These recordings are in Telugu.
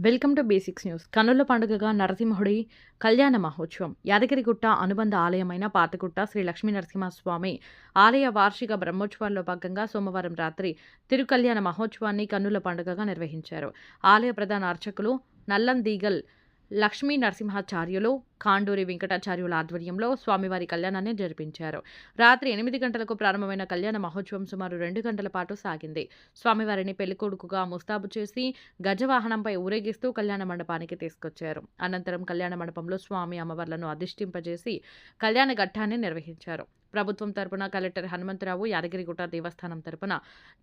Welcome to basics news. కన్నుల పండుగగా నరసింహుడి కళ్యాణ మహోత్సవం. యాదగిరిగుట్ట అనుబంధ ఆలయమైన పాతగుట్ట శ్రీ లక్ష్మీ నరసింహస్వామి ఆలయ వార్షిక బ్రహ్మోత్సవాల్లో భాగంగా సోమవారం రాత్రి తిరుకల్యాణ మహోత్సవాన్ని కన్నుల పండుగగా నిర్వహించారు. ఆలయ ప్రధాన అర్చకులు నల్లందీగల్ లక్ష్మీ నరసింహాచార్యులు కాండూరి వెంకటాచార్యుల ఆధ్వర్యంలో స్వామివారి కళ్యాణాన్ని జరిపించారు. రాత్రి ఎనిమిది గంటలకు ప్రారంభమైన కళ్యాణ మహోత్సవం సుమారు రెండు గంటల పాటు సాగింది. స్వామివారిని పెళ్ళికొడుకుగా ముస్తాబు చేసి గజవాహనంపై ఊరేగిస్తూ కళ్యాణ మండపానికి తీసుకొచ్చారు. అనంతరం కళ్యాణ మండపంలో స్వామి అమ్మవార్లను అధిష్టింపజేసి కళ్యాణ ఘట్టాన్ని నిర్వహించారు. ప్రభుత్వం తరపున కలెక్టర్ హనుమంతరావు యాదగిరిగుట్ట దేవస్థానం తరపున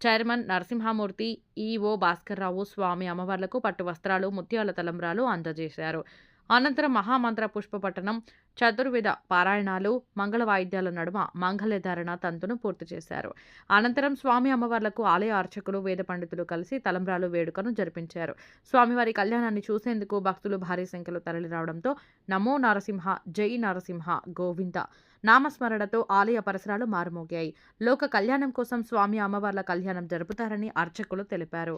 చైర్మన్ నరసింహమూర్తి ఈఓ భాస్కర్రావు స్వామి అమ్మవార్లకు పట్టు వస్త్రాలు ముత్యాల తలంబ్రాలు అందజేశారు. అనంతరం మహామంత్ర పుష్పపట్టణం చతుర్విధ పారాయణాలు మంగళ వాయిద్యాల నడుమ మంగళధారణ తంతును పూర్తి చేశారు. అనంతరం స్వామి అమ్మవార్లకు ఆలయ అర్చకులు వేద పండితులు కలిసి తలంబ్రాలు వేడుకను జరిపించారు. స్వామివారి కళ్యాణాన్ని చూసేందుకు భక్తులు భారీ సంఖ్యలో తరలిరావడంతో నమో నరసింహ జై నరసింహ గోవింద నామస్మరణతో ఆలయ పరిసరాలు మారుమోగాయి. లోక కళ్యాణం కోసం స్వామి అమ్మవార్ల కళ్యాణం జరుపుతారని అర్చకులు తెలిపారు.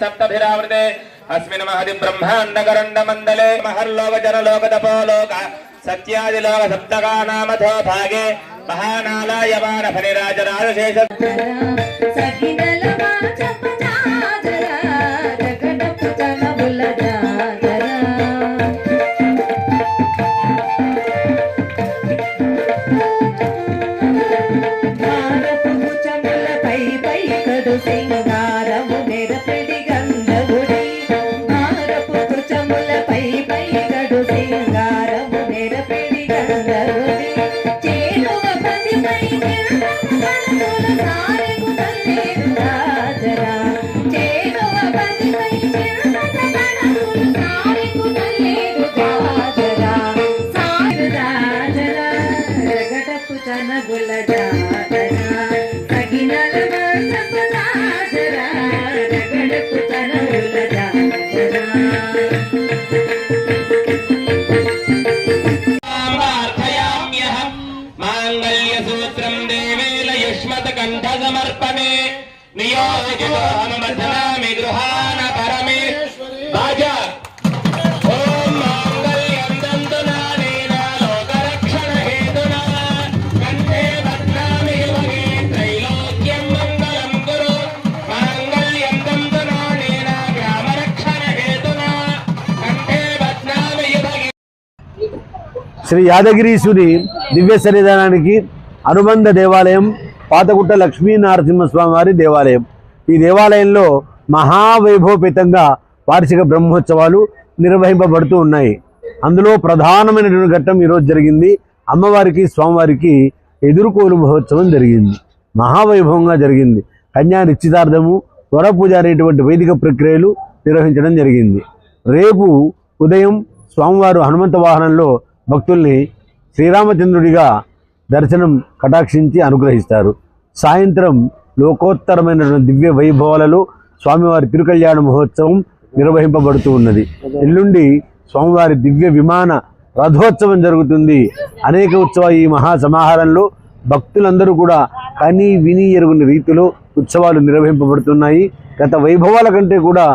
सप्तभिरावृते अस्मिन् महति ब्रह्माण्डकरण्डमण्डले महर्लोकजनलोकतपोलोक सत्यादिलोक सप्तकानामथो भागे महानालायमानफनिराजराजशेष శ్రీ యాదగిరీశుని దివ్య సన్నిధానానికి అనుబంధ దేవాలయం పాతగుట్ట లక్ష్మీ నరసింహస్వామి వారి దేవాలయం. ఈ దేవాలయంలో మహావైభవపేతంగా వార్షిక బ్రహ్మోత్సవాలు నిర్వహింపబడుతూ ఉన్నాయి. అందులో ప్రధానమైనటువంటి ఘట్టం ఈరోజు జరిగింది. అమ్మవారికి స్వామివారికి ఎదుర్కోలు మహోత్సవం జరిగింది. మహావైభవంగా జరిగింది. కన్యా నిశ్చితార్థము వరపూజ అనేటువంటి వైదిక ప్రక్రియలు నిర్వహించడం జరిగింది. రేపు ఉదయం స్వామివారు హనుమంత వాహనంలో భక్తుల్ని శ్రీరామచంద్రుడిగా దర్శనం కటాక్షించి అనుగ్రహిస్తారు. సాయంత్రం లోకోత్తరమైనటువంటి దివ్య వైభవాలలో స్వామివారి తిరుకల్యాణ మహోత్సవం నిర్వహింపబడుతూ ఉన్నది. ఎల్లుండి స్వామివారి దివ్య విమాన రథోత్సవం జరుగుతుంది. అనేక ఉత్సవాలు ఈ మహా సమాహారంలో భక్తులందరూ కూడా కని విని ఎరుగుని రీతిలో ఉత్సవాలు నిర్వహింపబడుతున్నాయి. గత వైభవాల కంటే కూడా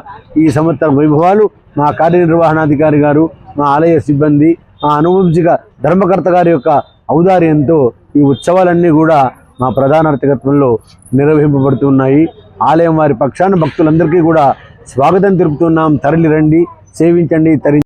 ఈ సంవత్సరం వైభవాలు మా కార్యనిర్వహణాధికారి గారు మా ఆలయ సిబ్బంది మా అనువంశిక ధర్మకర్త గారి యొక్క ఔదార్యంతో ఈ ఉత్సవాలన్నీ కూడా మా ప్రధాన అర్థకత్వంలో నిర్వహింపబడుతున్నాయి ఆలయం వారి పక్షాన భక్తులందరికీ కూడా స్వాగతం తెలుపుతున్నాం. తరలి రండి సేవించండి తరి